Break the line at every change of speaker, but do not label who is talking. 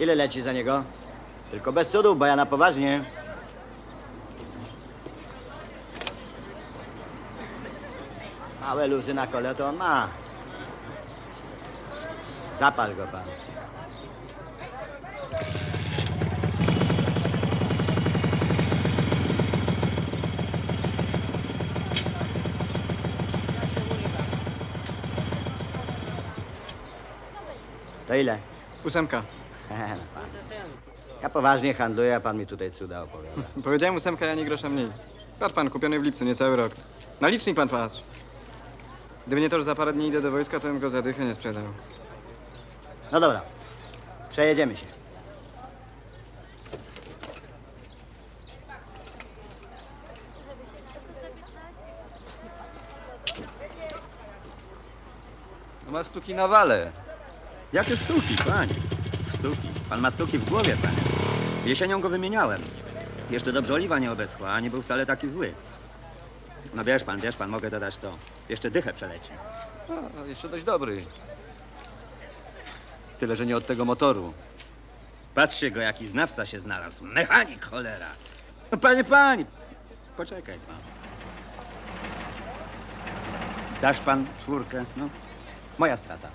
Ile leci za niego? Tylko bez cudów, bo ja na poważnie. Małe luzy na kole to on ma. Zapal go pan. To ile?
Ósemka.
No pan. Ja poważnie handluję, a pan mi tutaj cuda opowiada.
Powiedziałem ósemka, ja nie grosza mniej. Patrz pan, kupiony w lipcu, niecały rok. Na licznik pan patrz. Gdyby nie to, że za parę dni idę do wojska, to bym go za dychę nie sprzedał.
No dobra, przejedziemy się.
No ma stuki na wale. Jakie stuki, panie? Stuki. Pan ma stuki w głowie, panie. Jesienią go wymieniałem. Jeszcze dobrze oliwa nie obeschła, a nie był wcale taki zły. No wiesz pan, wiesz pan, mogę dodać to. Jeszcze dychę przeleci.
No, jeszcze dość dobry. Tyle, że nie od tego motoru.
Patrzcie go, jaki znawca się znalazł. Mechanik, cholera. No, panie, panie. Poczekaj pan. Dasz pan czwórkę? No, moja strata.